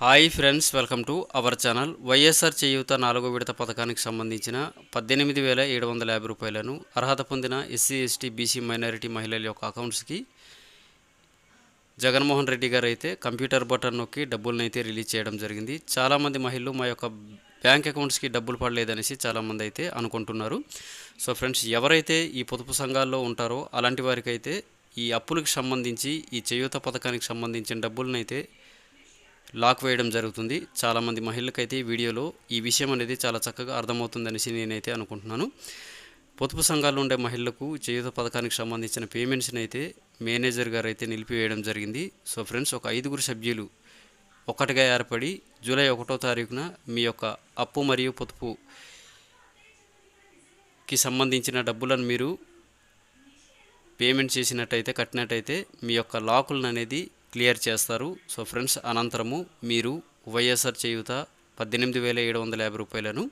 Hi friends welcome to our channel. YSR Cheyutha నాలుగో విడత పథకానికి సంబంధించిన పద్దెనిమిది వేల ఏడు వందల యాభై రూపాయలను అర్హత పొందిన ఎస్సీ ఎస్టీ బీసీ మైనారిటీ మహిళల యొక్క అకౌంట్స్కి జగన్మోహన్ రెడ్డి గారు అయితే కంప్యూటర్ బటన్ నొక్కి డబ్బులను అయితే రిలీజ్ చేయడం జరిగింది. చాలామంది మహిళలు మా యొక్క బ్యాంక్ అకౌంట్స్కి డబ్బులు పడలేదనేసి చాలామంది అయితే అనుకుంటున్నారు. సో ఫ్రెండ్స్ ఎవరైతే ఈ పొదుపు సంఘాల్లో ఉంటారో అలాంటి వారికైతే ఈ అప్పులకు సంబంధించి ఈ చేయూత పథకానికి సంబంధించిన డబ్బులను అయితే లాక్ వేయడం జరుగుతుంది. చాలామంది మహిళలకైతే ఈ వీడియోలో ఈ విషయం అనేది చాలా చక్కగా అర్థమవుతుందనేసి నేనైతే అనుకుంటున్నాను. పొదుపు సంఘాల్లో ఉండే మహిళలకు చేయుత పథకానికి సంబంధించిన పేమెంట్స్ని అయితే మేనేజర్ గారు అయితే నిలిపివేయడం జరిగింది. సో ఫ్రెండ్స్ ఒక ఐదుగురు సభ్యులు ఒకటిగా ఏర్పడి జూలై ఒకటో తారీఖున మీ యొక్క అప్పు మరియు పొదుపుకి సంబంధించిన డబ్బులను మీరు పేమెంట్ చేసినట్టయితే కట్టినట్టయితే మీ యొక్క లాకులను అనేది క్లియర్ చేస్తారు. సో ఫ్రెండ్స్ అనంతరము మీరు వైఎస్ఆర్ చేయుత పద్దెనిమిది వేల ఏడు వందల యాభై రూపాయలను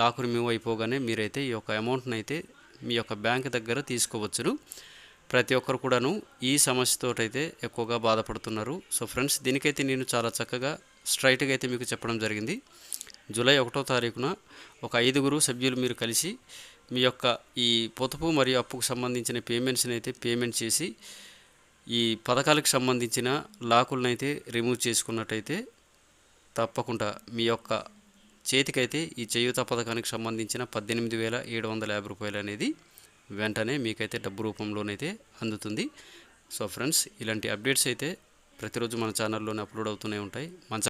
లాక్ రిమూవ్ అయిపోగానే మీరైతే ఈ యొక్క అమౌంట్ని అయితే మీ యొక్క బ్యాంక్ దగ్గర తీసుకోవచ్చును. ప్రతి ఒక్కరు కూడాను ఈ సమస్యతో అయితే ఎక్కువగా బాధపడుతున్నారు. సో ఫ్రెండ్స్ దీనికైతే నేను చాలా చక్కగా స్ట్రైట్గా అయితే మీకు చెప్పడం జరిగింది. జూలై ఒకటో తారీఖున ఒక ఐదుగురు సభ్యులు మీరు కలిసి మీ యొక్క ఈ పొదుపు మరియు అప్పుకు సంబంధించిన పేమెంట్స్ని అయితే పేమెంట్ చేసి ఈ పథకాలకు సంబంధించిన లాకులనైతే అయితే రిమూవ్ చేసుకున్నట్టయితే తప్పకుండా మీ యొక్క చేతికైతే ఈ చేయూత పథకానికి సంబంధించిన పద్దెనిమిది వేల ఏడు వందల యాభై రూపాయలు అనేది వెంటనే మీకైతే డబ్బు రూపంలోనైతే అందుతుంది. సో ఫ్రెండ్స్ ఇలాంటి అప్డేట్స్ అయితే ప్రతిరోజు మన ఛానల్లోనే అప్లోడ్ అవుతూనే ఉంటాయి. మన